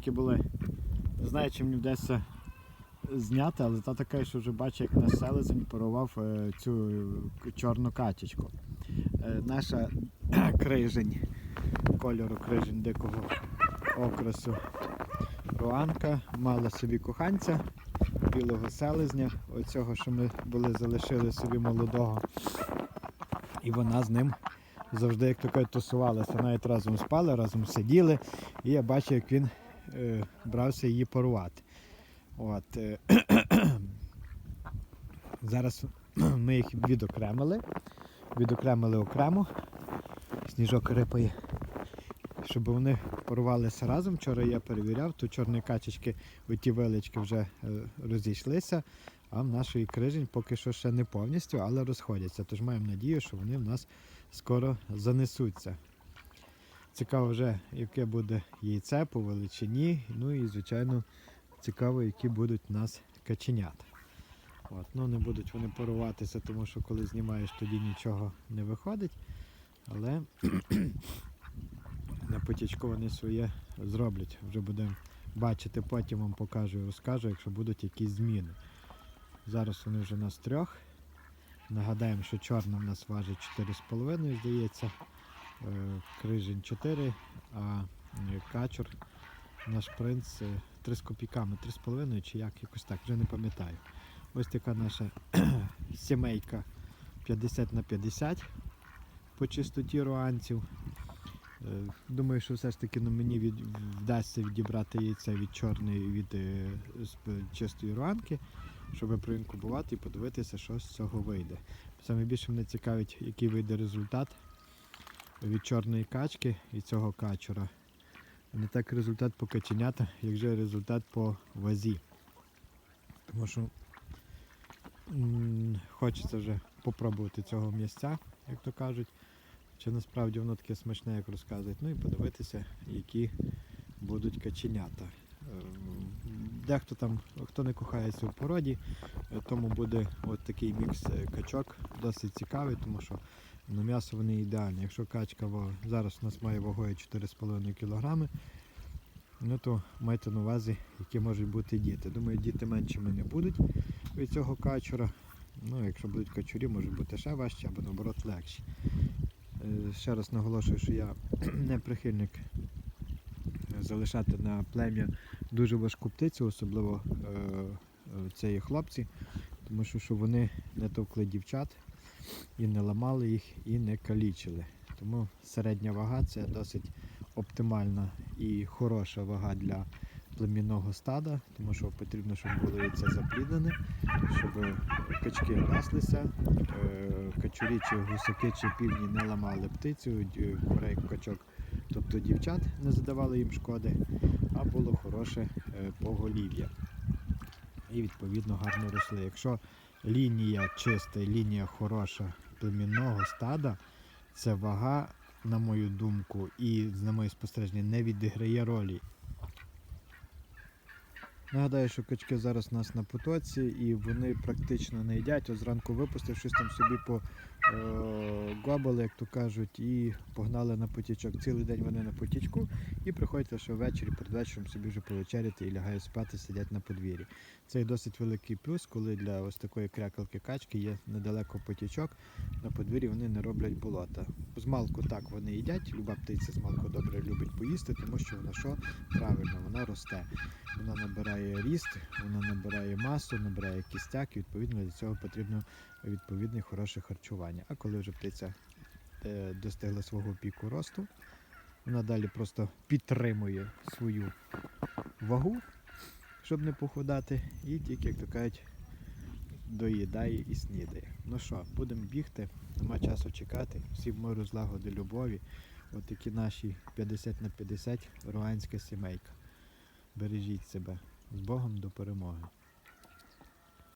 маленькі були. Не знаю, чи мені вдасться зняти, але та така, що вже бачу, як наш селезень порував е, цю чорну качечку. Е, Наша крижень, кольору крижень дикого окрасу. Руанка мала собі коханця, білого селезня, оцього, що ми були залишили собі молодого. І вона з ним завжди, як то кажуть, тусувалася. Навіть разом спали, разом сиділи. І я бачив, як він брався її порувати. От, е, зараз ми їх відокремили. Відокремили окремо. Сніжок рипає. Щоб вони порвалися разом. Вчора я перевіряв, то чорні качечки, оті велички вже е, розійшлися, а в нашої крижень поки що ще не повністю, але розходяться. Тож маємо надію, що вони в нас скоро занесуться. Цікаво вже, яке буде яйце по величині. Ну і, звичайно, цікаво, які будуть у нас каченята. От, ну не будуть вони поруватися, тому що коли знімаєш, тоді нічого не виходить. Але на потічку вони своє зроблять. Вже будемо бачити, потім вам покажу і розкажу, якщо будуть якісь зміни. Зараз вони вже у нас трьох. Нагадаємо, що чорна в нас важить 4,5, здається. Е, Крижень 4, а е, качур наш принц е, 3 з копійками, 3,5 чи як, якось так, вже не пам'ятаю. Ось така наша сімейка 50 на 50 по чистоті руанців. Е, Думаю, що все ж таки ну, мені від, вдасться відібрати яйця від чорної від е, чистої руанки, щоб проінкубувати і подивитися, що з цього вийде. Саме більше мене цікавить, який вийде результат від чорної качки і цього качура. Не так результат по каченята, як же результат по вазі. Тому що хочеться вже попробувати цього м'ясця, як то кажуть. Чи насправді воно таке смачне, як розказують. Ну і подивитися, які будуть каченята. Ем, Дехто там, хто не кохається у породі, е, тому буде от такий мікс е, качок досить цікавий, тому що на м'ясо вони ідеальні. Якщо качка зараз у нас має вагою 4,5 кг, ну то майте на увазі, які можуть бути діти. Думаю, діти меншими не будуть від цього качура. Ну, якщо будуть качурі, можуть бути ще важчі або наоборот легші. Е, Ще раз наголошую, що я не прихильник е, залишати на плем'я дуже важку птицю, особливо е, е, це є хлопці, тому що щоб вони не товкли дівчат і не ламали їх, і не калічили. Тому середня вага це досить оптимальна і хороша вага для племінного стада, тому що потрібно, щоб було яйце запліднене, щоб качки неслися, е, качурі чи гусаки чи півні не ламали птицю, курей качок, тобто дівчат не задавали їм шкоди, а було хороше е, поголів'я. І відповідно гарно росли. Якщо лінія чиста, лінія хороша племінного стада, це вага, на мою думку, і на моє спостереження не відіграє ролі. Нагадаю, що качки зараз у нас на потоці і вони практично не їдять. От зранку випустив щось там собі по е, гобали, як то кажуть, і погнали на потічок. Цілий день вони на потічку і приходять лише ввечері, перед вечором собі вже повечеряти і лягають спати, сидять на подвір'ї. Це досить великий плюс, коли для ось такої крякалки качки є недалеко потічок. На подвір'ї вони не роблять болота. Змалку так вони їдять. Люба птиця змалку добре любить поїсти, тому що вона що правильно, вона росте. Вона набирає ріст, вона набирає масу, набирає кістяк, і відповідно для цього потрібно відповідне хороше харчування. А коли вже птиця е, достигла свого піку росту, вона далі просто підтримує свою вагу, щоб не похудати, і тільки, як то кажуть, доїдає і снідає. Ну що, будемо бігти, нема часу чекати. Всі в миру злагоди любові. От наші 50 на 50 руанська сімейка. Бережіть себе. З Богом до перемоги.